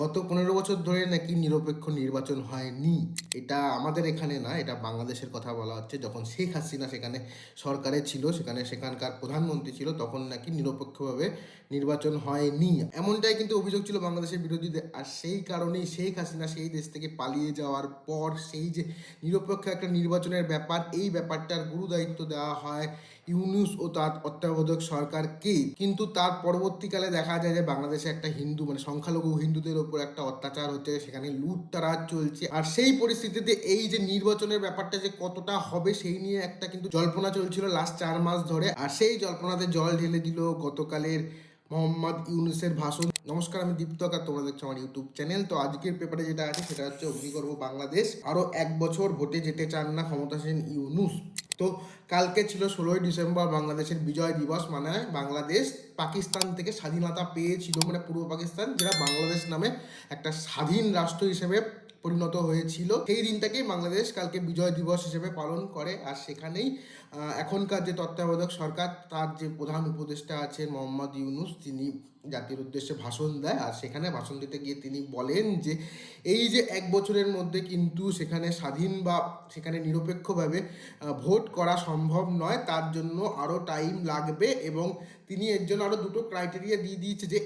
গত পনেরো বছর ধরে নাকি নিরপেক্ষ নির্বাচন হয়নি। এটা আমাদের এখানে না, এটা বাংলাদেশের কথা বলা হচ্ছে। যখন শেখ হাসিনা সেখানে সরকারে ছিল, সেখানে সেখানকার প্রধানমন্ত্রী ছিল, তখন নাকি নিরপেক্ষভাবে নির্বাচন হয়নি। এমনটাই কিন্তু অভিযোগ ছিল বাংলাদেশের বিরোধীদের। আর সেই কারণেই শেখ হাসিনা সেই দেশ থেকে পালিয়ে যাওয়ার পর সেই যে নিরপেক্ষ একটা নির্বাচনের ব্যাপার, এই ব্যাপারটার গুরু দায়িত্ব দেওয়া হয় ইউনুস ও তার তত্ত্বাবধায়ক সরকারকে। কিন্তু তার পরবর্তীকালে দেখা যায় যে বাংলাদেশে একটা হিন্দু মানে সংখ্যালঘু হিন্দুদের ওপর একটা অত্যাচার হচ্ছে, সেখানে লুটতারাজ চলছে। আর সেই পরিস্থিতিতে এই যে নির্বাচনের ব্যাপারটা যে কতটা হবে, সেই নিয়ে একটা কিন্তু জল্পনা চলছিল লাস্ট চার মাস ধরে। আর সেই জল্পনাতে জল ঢেলে দিল গতকালের মোহাম্মদ ইউনুসের ভাষণ। নমস্কার, আমি দীপ্তক আর তোমরা দেখছ আমার ইউটিউব চ্যানেল তো আজকের পেপারে যেটা আছে, সেটা হচ্ছে অগ্নিগর্ভ বাংলাদেশ। আরও এক বছর ভোটে যেতে চান না ক্ষমতাসীন ইউনুস। তো কালকে ছিল ষোলোই ডিসেম্বর, বাংলাদেশের বিজয় দিবস মানে বাংলাদেশ পাকিস্তান থেকে স্বাধীনতা পেয়েছিল মানে পূর্ব পাকিস্তান, যেটা বাংলাদেশ নামে একটা স্বাধীন রাষ্ট্র হিসেবে পরিণত হয়েছিল। সেই দিনটাকেই বাংলাদেশ কালকে বিজয় দিবস হিসেবে পালন করে। আর সেখানেই এখনকার যে তত্ত্বাবধায়ক সরকার, তার যে প্রধান উপদেষ্টা আছে মোহাম্মদ ইউনুস, তিনি জাতির উদ্দেশ্যে ভাষণ দেয়। আর সেখানে ভাষণ দিতে গিয়ে তিনি বলেন যে, এই যে এক বছরের মধ্যে কিন্তু সেখানে স্বাধীন বা সেখানে নিরপেক্ষভাবে ভোট করা সম্ভব নয়, তার জন্য আরও টাইম লাগবে। এবং তিনি এর জন্য আরও দুটো ক্রাইটেরিয়া দিয়ে দিয়েছে যে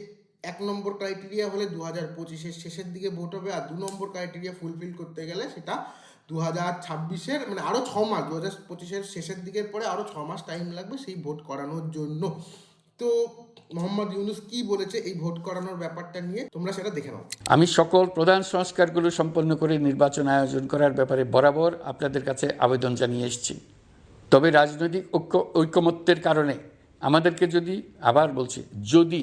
এক নম্বর ক্রাইটেরিয়া হলে দু হাজার পঁচিশের শেষের দিকে ভোট হবে আর দু নম্বর ক্রাইটেরিয়া ফুলফিল করতে গেলে সেটা দু হাজার ছাব্বিশের মানে আরও ছ মাস দু হাজার পঁচিশের শেষের দিকের পরে আরও ছ মাস টাইম লাগবে সেই ভোট করানোর জন্য। তো মোহাম্মদ ইউনুস কি বলেছে এই ভোট করানোর ব্যাপারটা নিয়ে? তোমরা সেটা দেখে নাও। আমি সকল প্রধান সংস্কারগুলো সম্পন্ন করে নির্বাচন আয়োজন করার ব্যাপারে বরাবর আপনাদের কাছে আবেদন জানিয়ে এসেছি। তবে রাজনৈতিক ঐক্য ঐকমত্যের কারণে আমাদেরকে যদি, আবার বলছি, যদি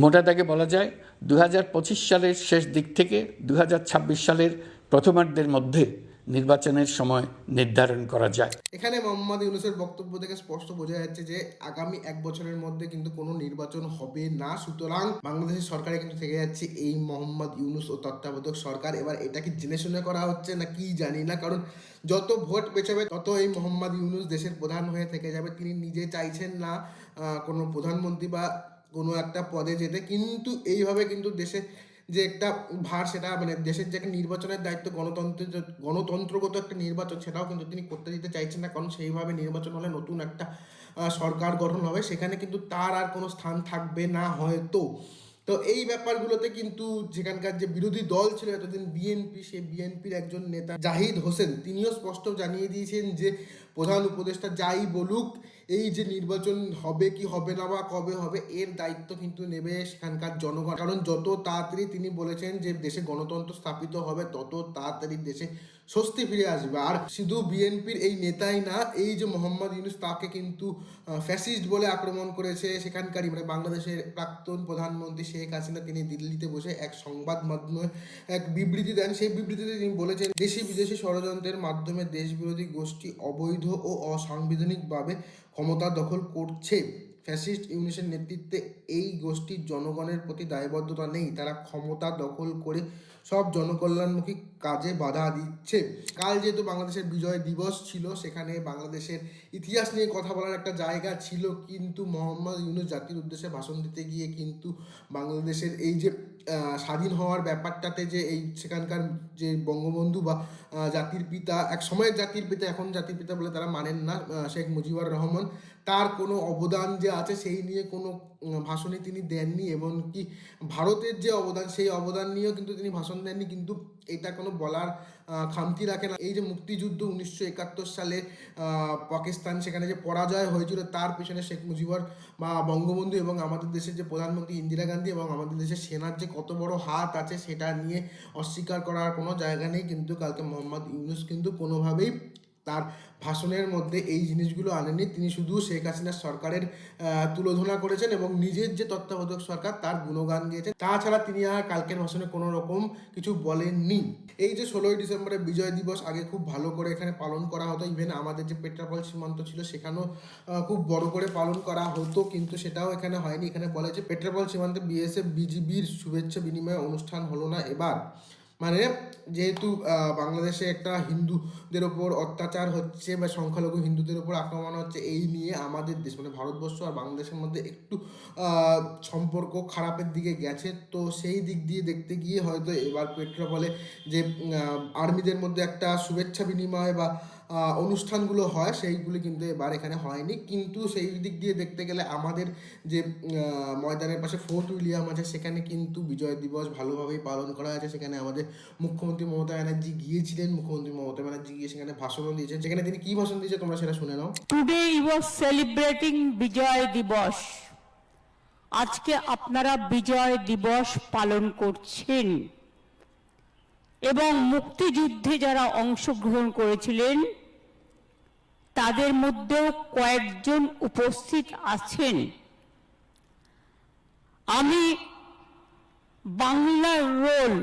মোটা দাগে বলা যায় দু হাজার পঁচিশ সালের শেষ দিক থেকে দু হাজার ছাব্বিশ সালের প্রথমার্ধের মধ্যে নির্বাচনের সময় নির্ধারণ করা যায়। এখানে মোহাম্মদ ইউনুসের বক্তব্য থেকে স্পষ্ট বোঝা যাচ্ছে যে, আগামী এক বছরের মধ্যে কিন্তু কোনো নির্বাচন হবে না। সুতরাং বাংলাদেশের সরকারে কিন্তু থেকে যাচ্ছে এই মোহাম্মদ ইউনুস ও তত্ত্বাবধায়ক সরকার। এবার এটা কি জেনে শুনে করা হচ্ছে না কি জানি না, কারণ যত ভোট পেছাবে, তত এই মোহাম্মদ ইউনুস দেশের প্রধান হয়ে থেকে যাবে। তিনি নিজে চাইছেন না কোনো প্রধানমন্ত্রী বা কোনো একটা পদে যেতে, কিন্তু এইভাবে কিন্তু দেশে যে একটা ভার সেটা মানে দেশের যে একটা নির্বাচনের দায়িত্ব, গণতন্ত্রের গণতন্ত্রগত একটা নির্বাচন, সেটাও কিন্তু তিনি করতে দিতে চাইছেন না। কারণ সেইভাবে নির্বাচন হলে নতুন একটা সরকার গঠন হবে। সেখানে কিন্তু তার আর কোনো স্থান থাকবে না হয়তো। তো এই ব্যাপারগুলোতে কিন্তু যেখানকার যে বিরোধী দল ছিল এতদিন বিএনপি সেই বিএনপির একজন নেতা জাহিদ হোসেন, তিনিও স্পষ্ট জানিয়ে দিয়েছেন যে প্রধান উপদেষ্টা যাই বলুক, এই যে নির্বাচন হবে কি হবে না বা কবে হবে, এর দায়িত্ব কিন্তু নেবে সেখানকার জনগণ। কারণ যত তাড়াতাড়ি তিনি বলেছেন যে দেশে গণতন্ত্র স্থাপিত হবে, তত তাড়াতাড়ি দেশে স্বস্তি ফিরে আসবে। আর শুধু বিএনপির এই নেতাই না, এই যে মোহাম্মদ ইউনুস, তাকে কিন্তু ফ্যাসিস্ট বলে আক্রমণ করেছে। সেখানকারই মানে বাংলাদেশের প্রাক্তন প্রধানমন্ত্রী শেখ হাসিনা, তিনি দিল্লিতে বসে এক সংবাদ মাধ্যমে এক বিবৃতি দেন। সেই বিবৃতিতে তিনি বলেছেন, দেশি বিদেশি ষড়যন্ত্রের মাধ্যমে দেশবিরোধী গোষ্ঠী অবৈধ ও অসাংবিধানিকভাবে ক্ষমতা দখল করছে। ফ্যাসিস্ট ইউনিসের নেতৃত্বে এই গোষ্ঠীর জনগণের প্রতি দায়বদ্ধতা নেই। তারা ক্ষমতা দখল করে সব জনকল্যাণমুখী কাজে বাধা দিচ্ছে। কাল যেহেতু বাংলাদেশের বিজয় দিবস ছিল, সেখানে বাংলাদেশের ইতিহাস নিয়ে কথা বলার একটা জায়গা ছিল, কিন্তু মোহাম্মদ ইউনুস জাতির উদ্দেশ্যে ভাষণ দিতে গিয়ে কিন্তু বাংলাদেশের এই যে স্বাধীন হওয়ার ব্যাপারটাতে যে এই সেখানকার যে বঙ্গবন্ধু বা জাতির পিতা, এক সময়ের জাতির পিতা, এখন জাতির পিতা বলে তারা মানেন না শেখ মুজিবুর রহমান। তার কোনো অবদান যে আছে সেই নিয়ে কোনো ভাষণে তিনি দেননি এবং কি ভারতের যে অবদান, সেই অবদান নিয়েও কিন্তু তিনি ভাষণ দেননি, কিন্তু এটা কোনো বলার খামতি রাখে না। এই যে মুক্তিযুদ্ধ উনিশশো একাত্তর সালে পাকিস্তান সেখানে যে পরাজয় হয়েছিল, তার পিছনে শেখ মুজিবর বা বঙ্গবন্ধু এবং আমাদের দেশের যে প্রধানমন্ত্রী ইন্দিরা গান্ধী এবং আমাদের দেশের সেনার যে কত বড় হাত আছে, সেটা নিয়ে অস্বীকার করার কোনো জায়গা নেই, কিন্তু কালকে মোহাম্মদ ইউনুস কিন্তু কোনোভাবেই তার ভাষণের মধ্যে এই জিনিসগুলো আনেননি। তিনি শুধু শেখ হাসিনার সরকারের তুলোধনা করেছেন এবং নিজের যে তত্ত্বাবধায়ক সরকার তার গুণগান গিয়েছেন। তাছাড়া তিনি আর কালকের ভাষণে কোনো রকম কিছু বলেননি। এই যে ষোলোই ডিসেম্বরে বিজয় দিবস আগে খুব ভালো করে এখানে পালন করা হতো। ইভেন আমাদের যে পেট্রাপল সীমান্ত ছিল সেখানেও খুব বড় করে পালন করা হতো, কিন্তু সেটাও এখানে হয়নি। এখানে বলে যে পেট্রাপল সীমান্তে বিএসএফ, বিজিবির শুভেচ্ছা বিনিময় অনুষ্ঠান হলো না এবার। মানে যেহেতু বাংলাদেশে একটা হিন্দুদের ওপর অত্যাচার হচ্ছে বা সংখ্যালঘু হিন্দুদের ওপর আক্রমণ হচ্ছে, এই নিয়ে আমাদের দেশ মানে ভারতবর্ষ আর বাংলাদেশের মধ্যে একটু সম্পর্ক খারাপের দিকে গেছে। তো সেই দিক দিয়ে দেখতে গিয়ে হয়তো এবার পেট্রোপলে যে আর্মিদের মধ্যে একটা শুভেচ্ছা বিনিময় বা অনুষ্ঠানগুলো হয়, সেইগুলি কিন্তু এবার এখানে হয়নি। কিন্তু সেই দিক দিয়ে দেখতে গেলে আমাদের যে ময়দানের পাশে ফোর্ট উইলিয়াম আছে, সেখানে কিন্তু বিজয় দিবস ভালোভাবেই পালন করা হয়েছে সেখানে আমাদের মুখ্যমন্ত্রী মমতা ব্যানার্জি গিয়েছিলেন। মুখ্যমন্ত্রী মমতা ব্যানার্জি গিয়ে সেখানে ভাষণও দিয়েছেন। সেখানে তিনি কি ভাষণ দিয়েছে তোমরা সেটা শুনে নাও। টুডে ই ওয়াজ সেলিব্রেটিং বিজয় দিবস। আজকে আপনারা বিজয় দিবস পালন করছেন। এবং মুক্তিযুদ্ধে যারা অংশগ্রহণ করেছিলেন তাদের মধ্যেও কয়েকজন উপস্থিত আছেন। আমি বাংলার রোল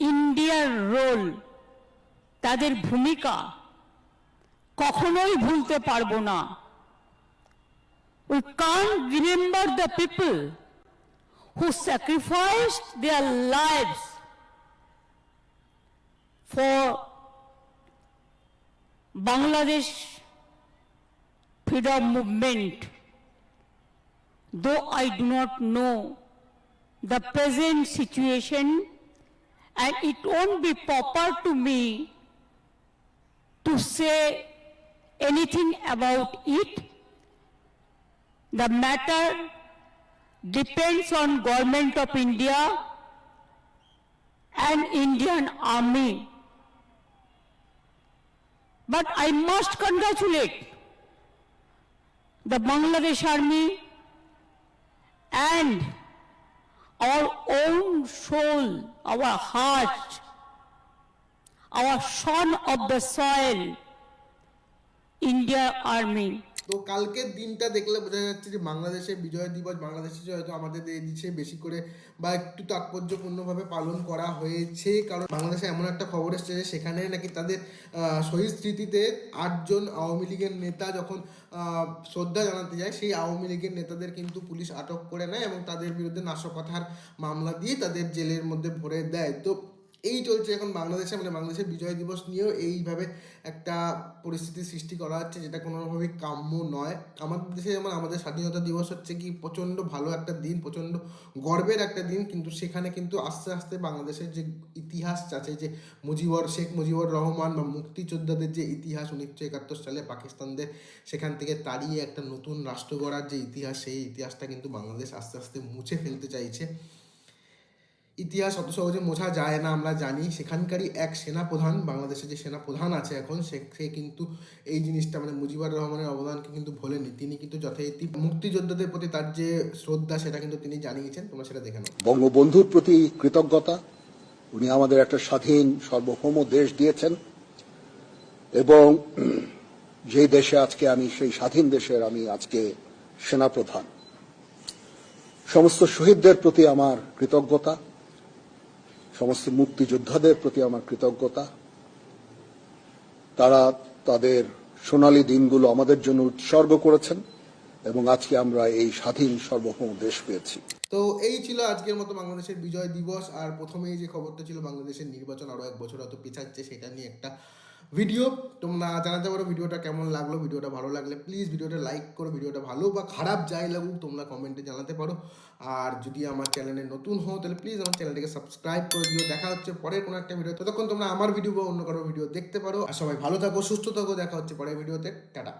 ইন্ডিয়ার রোল তাদের ভূমিকা কখনোই ভুলতে পারব না। We can remember the people who sacrificed their lives for Bangladesh freedom movement, though I do not know the present situation and it won't be proper to me to say anything about it. The matter depends on government of India and Indian army. But I must congratulate the Bangladesh army and our own soul, our heart, our son of the soil, India Army. তো কালকের দিনটা দেখলে বোঝা যাচ্ছে যে বাংলাদেশে বিজয় দিবস, বাংলাদেশে হয়তো আমাদের দেশে বেশি করে বা একটু তাৎপর্যপূর্ণভাবে পালন করা হয়েছে। কারণ বাংলাদেশে এমন একটা খবর এসেছে যে সেখানে নাকি তাদের শহীদ স্মৃতিতে আটজন আওয়ামী লীগের নেতা যখন শ্রদ্ধা জানাতে যায়, সেই আওয়ামী লীগের নেতাদের কিন্তু পুলিশ আটক করে নেয় এবং তাদের বিরুদ্ধে নাশকতার মামলা দিয়ে তাদের জেলের মধ্যে ভরে দেয়। তো এই চলছে এখন বাংলাদেশে মানে বাংলাদেশের বিজয় দিবস নিয়েও এইভাবে একটা পরিস্থিতি সৃষ্টি করা হচ্ছে, যেটা কোনোভাবেই কাম্য নয়। আমাদের দেশে যেমন আমাদের স্বাধীনতা দিবস হচ্ছে কি, প্রচণ্ড ভালো একটা দিন, প্রচণ্ড গর্বের একটা দিন, কিন্তু সেখানে কিন্তু আস্তে আস্তে বাংলাদেশের যে ইতিহাস আছে, যে মুজিবর, শেখ মুজিবুর রহমান বা মুক্তিযোদ্ধাদের যে ইতিহাস উনিশশো একাত্তর সালে পাকিস্তানদের সেখান থেকে তাড়িয়ে একটা নতুন রাষ্ট্র গড়ার যে ইতিহাস, সেই ইতিহাসটা কিন্তু বাংলাদেশ আস্তে আস্তে মুছে ফেলতে চাইছে। ইতিহাস অত সহজে মোছা যায় না, আমরা জানি। সেখানকারই এক সেনাপ্রধান, বাংলাদেশের যে সেনাপ্রধান আছে এখন, সে সে কিন্তু এই জিনিসটা মানে মুজিবুর রহমানের অবদানকে কিন্তু ভোলেনি তিনি কিন্তু যথারীতি মুক্তিযোদ্ধাদের প্রতি তার যে শ্রদ্ধা, সেটা কিন্তু তিনি জানিয়েছেন। তোমরা সেটা দেখে বঙ্গবন্ধুর প্রতি কৃতজ্ঞতা। উনি আমাদের একটা স্বাধীন, সার্বভৌম দেশ দিয়েছেন। এবং যে দেশে আজকে আমি, সেই স্বাধীন দেশের আমি আজকে সেনাপ্রধান। সমস্ত শহীদদের প্রতি আমার কৃতজ্ঞতা। সমস্ত মুক্তিযোদ্ধাদের প্রতি আমার কৃতজ্ঞতা। তারা তাদের সোনালী দিনগুলো আমাদের জন্য উৎসর্গ করেছেন এবং আজকে আমরা এই স্বাধীন সার্বভৌম দেশ পেয়েছি। তো এই ছিল আজকের মতো বাংলাদেশের বিজয় দিবস। আর প্রথমেই যে খবরটা ছিল, বাংলাদেশের নির্বাচন আরও এক বছর হয়তো পিছাচ্ছে, সেটা নিয়ে একটা ভিডিও তোমরা জানাতে পারো ভিডিওটা কেমন লাগল ভিডিওটা ভালো লাগলে প্লিজ ভিডিওটা লাইক করো ভিডিওটা ভালো বা খারাপ যাই লাগুক, তোমরা কমেন্টে জানাতে পারো। আর যদি আমার চ্যানেলে নতুন হও, তাহলে প্লিজ আমার চ্যানেলটিকে সাবস্ক্রাইব করে দিও। দেখা হচ্ছে পরের কোনো একটা ভিডিও ততক্ষণ তোমরা আমার ভিডিও বা অন্য কারও ভিডিও দেখতে পারো। আর সবাই ভালো থাকো, সুস্থ থাকো। দেখা হচ্ছে পরের ভিডিওতে টাটা।